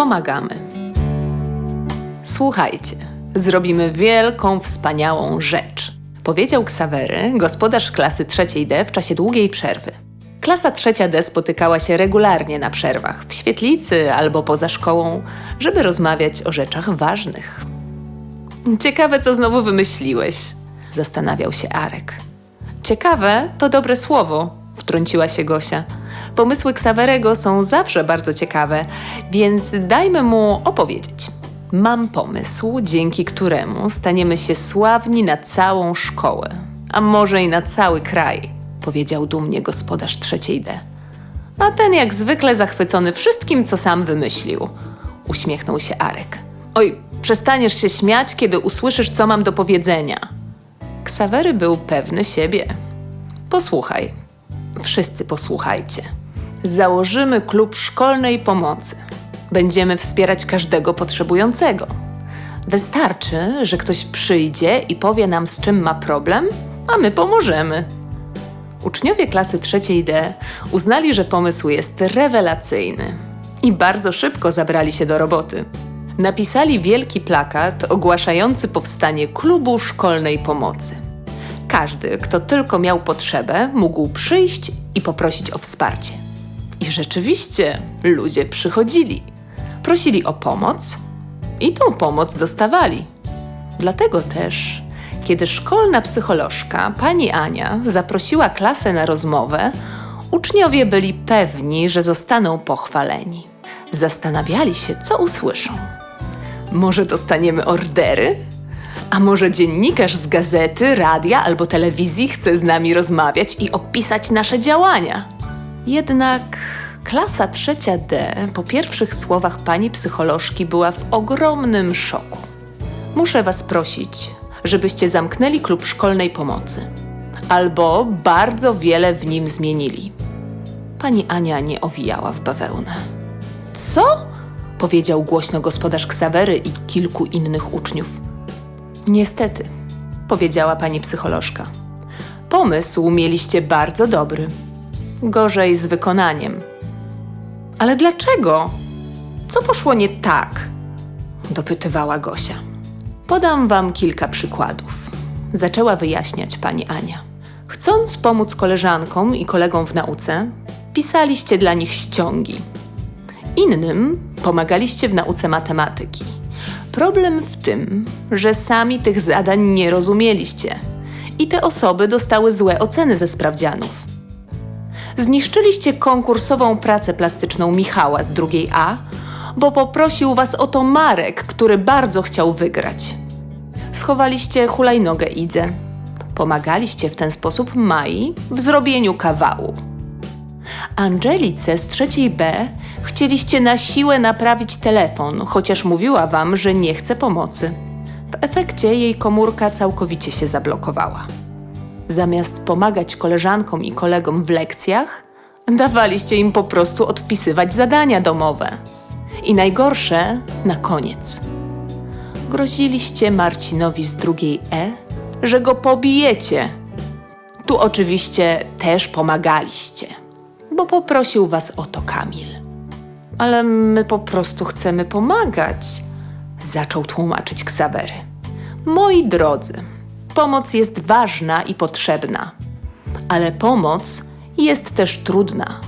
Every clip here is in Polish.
pomagamy. Słuchajcie, zrobimy wielką, wspaniałą rzecz, powiedział Ksawery, gospodarz klasy trzeciej D w czasie długiej przerwy. Klasa trzecia D spotykała się regularnie na przerwach, w świetlicy albo poza szkołą, żeby rozmawiać o rzeczach ważnych. Ciekawe, co znowu wymyśliłeś, zastanawiał się Arek. Ciekawe to dobre słowo, wtrąciła się Gosia. Pomysły Ksawerego są zawsze bardzo ciekawe, więc dajmy mu opowiedzieć. Mam pomysł, dzięki któremu staniemy się sławni na całą szkołę, a może i na cały kraj, powiedział dumnie gospodarz trzeciej D. A ten jak zwykle zachwycony wszystkim, co sam wymyślił. Uśmiechnął się Arek. Oj, przestaniesz się śmiać, kiedy usłyszysz, co mam do powiedzenia. Ksawery był pewny siebie. Posłuchaj, wszyscy posłuchajcie. Założymy klub szkolnej pomocy. Będziemy wspierać każdego potrzebującego. Wystarczy, że ktoś przyjdzie i powie nam, z czym ma problem, a my pomożemy. Uczniowie klasy trzeciej D uznali, że pomysł jest rewelacyjny i bardzo szybko zabrali się do roboty. Napisali wielki plakat ogłaszający powstanie klubu szkolnej pomocy. Każdy, kto tylko miał potrzebę, mógł przyjść i poprosić o wsparcie. I rzeczywiście ludzie przychodzili. Prosili o pomoc i tą pomoc dostawali. Dlatego też, kiedy szkolna psycholożka, pani Ania, zaprosiła klasę na rozmowę, uczniowie byli pewni, że zostaną pochwaleni. Zastanawiali się, co usłyszą. Może dostaniemy ordery? A może dziennikarz z gazety, radia albo telewizji chce z nami rozmawiać i opisać nasze działania? Jednak klasa trzecia D po pierwszych słowach pani psycholożki była w ogromnym szoku. Muszę was prosić, żebyście zamknęli klub szkolnej pomocy. Albo bardzo wiele w nim zmienili. Pani Ania nie owijała w bawełnę. Co? powiedział głośno gospodarz Ksawery i kilku innych uczniów. Niestety, powiedziała pani psycholożka. Pomysł mieliście bardzo dobry. Gorzej z wykonaniem. Ale dlaczego? Co poszło nie tak? dopytywała Gosia. Podam wam kilka przykładów. Zaczęła wyjaśniać pani Ania. Chcąc pomóc koleżankom i kolegom w nauce, pisaliście dla nich ściągi. Innym pomagaliście w nauce matematyki. Problem w tym, że sami tych zadań nie rozumieliście i te osoby dostały złe oceny ze sprawdzianów. Zniszczyliście konkursową pracę plastyczną Michała z drugiej A, bo poprosił was o to Marek, który bardzo chciał wygrać. Schowaliście hulajnogę Idze. Pomagaliście w ten sposób Mai w zrobieniu kawału. Angelice z trzeciej B chcieliście na siłę naprawić telefon, chociaż mówiła wam, że nie chce pomocy. W efekcie jej komórka całkowicie się zablokowała. Zamiast pomagać koleżankom i kolegom w lekcjach, dawaliście im po prostu odpisywać zadania domowe. I najgorsze na koniec. Groziliście Marcinowi z drugiej E, że go pobijecie. Tu oczywiście też pomagaliście, bo poprosił was o to Kamil. Ale my po prostu chcemy pomagać, zaczął tłumaczyć Ksawery. Moi drodzy, pomoc jest ważna i potrzebna, ale pomoc jest też trudna.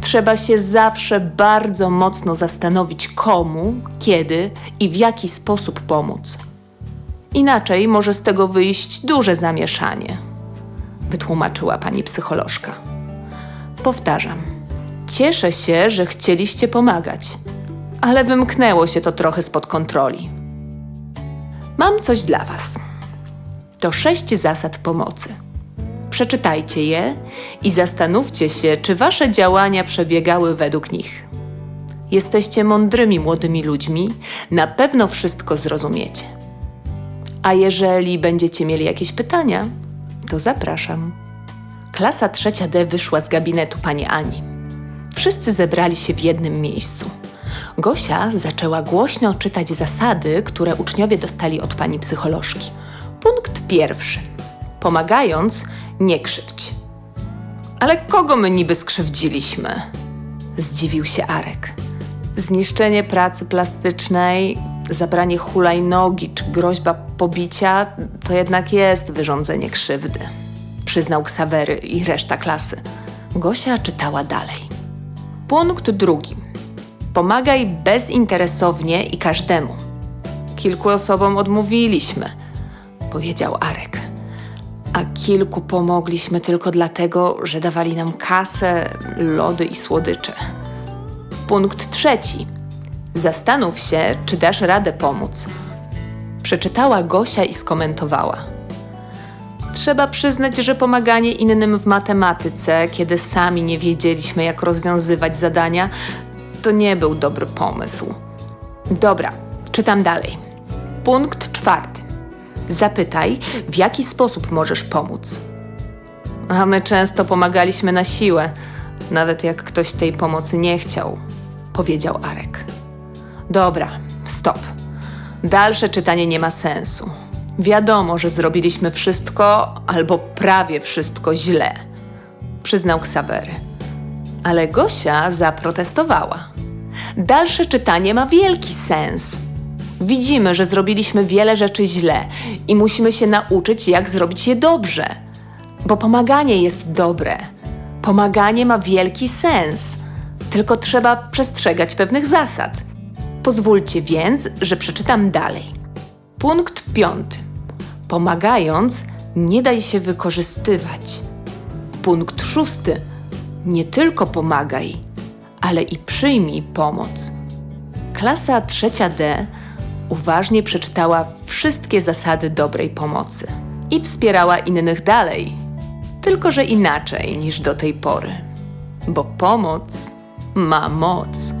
Trzeba się zawsze bardzo mocno zastanowić, komu, kiedy i w jaki sposób pomóc. Inaczej może z tego wyjść duże zamieszanie, wytłumaczyła pani psycholożka. Powtarzam, cieszę się, że chcieliście pomagać, ale wymknęło się to trochę spod kontroli. Mam coś dla Was. To sześć zasad pomocy. Przeczytajcie je i zastanówcie się, czy Wasze działania przebiegały według nich. Jesteście mądrymi młodymi ludźmi, na pewno wszystko zrozumiecie. A jeżeli będziecie mieli jakieś pytania, to zapraszam. Klasa trzecia D wyszła z gabinetu pani Ani. Wszyscy zebrali się w jednym miejscu. Gosia zaczęła głośno czytać zasady, które uczniowie dostali od pani psycholożki. Punkt pierwszy. Pomagając, nie krzywdź. Ale kogo my niby skrzywdziliśmy? Zdziwił się Arek. Zniszczenie pracy plastycznej, zabranie hulajnogi czy groźba pobicia to jednak jest wyrządzenie krzywdy, przyznał Ksawery i reszta klasy. Gosia czytała dalej. Punkt drugi. Pomagaj bezinteresownie i każdemu. Kilku osobom odmówiliśmy, powiedział Arek. A kilku pomogliśmy tylko dlatego, że dawali nam kasę, lody i słodycze. Punkt trzeci. Zastanów się, czy dasz radę pomóc. Przeczytała Gosia i skomentowała. Trzeba przyznać, że pomaganie innym w matematyce, kiedy sami nie wiedzieliśmy, jak rozwiązywać zadania, to nie był dobry pomysł. Dobra, czytam dalej. Punkt czwarty. Zapytaj, w jaki sposób możesz pomóc. A my często pomagaliśmy na siłę, nawet jak ktoś tej pomocy nie chciał, powiedział Arek. Dobra, stop. Dalsze czytanie nie ma sensu. Wiadomo, że zrobiliśmy wszystko albo prawie wszystko źle, przyznał Ksawery. Ale Gosia zaprotestowała. Dalsze czytanie ma wielki sens. Widzimy, że zrobiliśmy wiele rzeczy źle i musimy się nauczyć, jak zrobić je dobrze. Bo pomaganie jest dobre. Pomaganie ma wielki sens. Tylko trzeba przestrzegać pewnych zasad. Pozwólcie więc, że przeczytam dalej. Punkt piąty. Pomagając, nie daj się wykorzystywać. Punkt szósty. Nie tylko pomagaj, ale i przyjmij pomoc. Klasa trzecia D uważnie przeczytała wszystkie zasady dobrej pomocy i wspierała innych dalej, tylko że inaczej niż do tej pory, bo pomoc ma moc.